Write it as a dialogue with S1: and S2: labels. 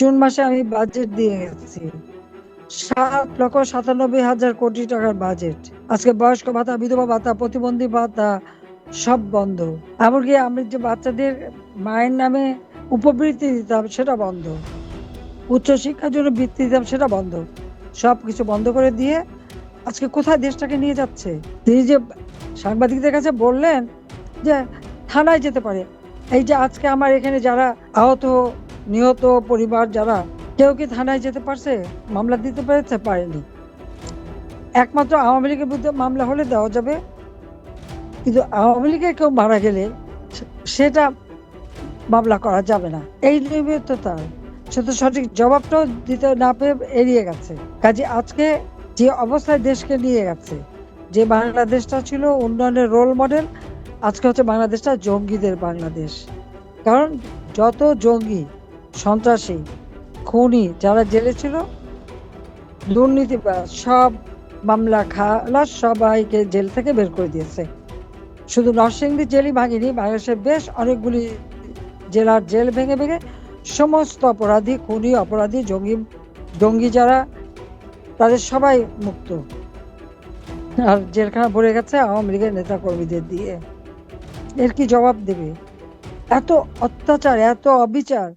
S1: June মাসে আমি budget দিয়ে গেছি। সাত লক্ষ সাতানব্বই হাজার কোটি টাকার বাজেট আজকে বয়স্ক ভাতা, বিধবা ভাতা, প্রতিবন্ধী ভাতা সব বন্ধ। এমনকি আমি যে বাচ্চাদের মায়ের নামে উপবৃত্তি দিতাম, সেটা বন্ধ। উচ্চশিক্ষার জন্য বৃত্তি দিতাম, সেটা বন্ধ। সব কিছু বন্ধ করে দিয়ে আজকে কোথায় দেশটাকে নিয়ে যাচ্ছে? তিনি যে সাংবাদিকদের কাছে বললেন যে থানায় যেতে পারে। এই যে আজকে আমার এখানে যারা আহত নিহত পরিবার যারা কেউ কি থানায় যেতে পারছে? মামলা দিতে পেরেছে? পারেনি। একমাত্র আওয়ামী লীগের বিরুদ্ধে মামলা হলে দেওয়া যাবে। কিন্তু আওয়ামী লীগের কেউ মারা গেলে সেটা মামলা করা যাবে না। এই নিয়মিত তার সে তো সঠিক জবাবটাও দিতে না পেয়ে এড়িয়ে গেছে। কাজে আজকে যে অবস্থায় দেশকে নিয়ে গেছে, যে বাংলাদেশটা ছিল উন্নয়নের রোল মডেল আজকে হচ্ছে বাংলাদেশটা জঙ্গিদের বাংলাদেশ। কারণ যত জঙ্গি সন্ত্রাসী, খুনি যারা জেলে ছিল দুর্নীতিবাজ সব মামলা খালাস সবাইকে জেল থেকে বের করে দিয়েছে। শুধু নরসিংদী জেলই ভাঙেনি, বাংলাদেশের বেশ অনেকগুলি জেলার জেল ভেঙে ভেঙে সমস্ত অপরাধী, খুনি, অপরাধী, জঙ্গি জঙ্গি যারা, তাদের সবাই মুক্ত। আর জেলখানা ভরে গেছে আওয়ামী লীগের নেতা কর্মীদের দিয়ে। এর কি জবাব দেবে? এত অত্যাচার, এত অবিচার